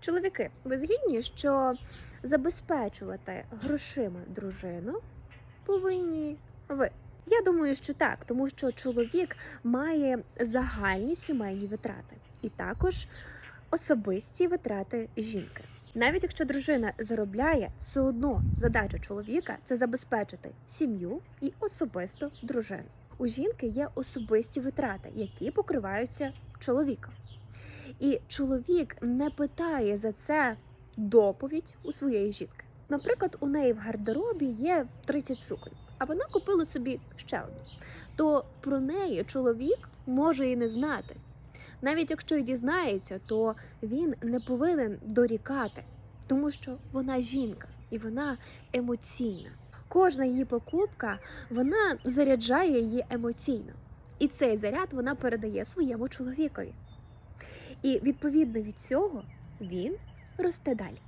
Чоловіки, ви згідні, що забезпечувати грошима дружину повинні ви. Я думаю, що так, тому що чоловік має загальні сімейні витрати і також особисті витрати жінки. Навіть якщо дружина заробляє, все одно задача чоловіка це забезпечити сім'ю і особисто дружину. У жінки є особисті витрати, які покриваються чоловіком. І чоловік не питає за це доповідь у своєї жінки. Наприклад, у неї в гардеробі є 30 суконь, а вона купила собі ще одну. То про неї чоловік може і не знати. Навіть якщо й дізнається, то він не повинен дорікати, тому що вона жінка і вона емоційна. Кожна її покупка вона заряджає її емоційно, і цей заряд вона передає своєму чоловікові. І відповідно від цього він росте далі.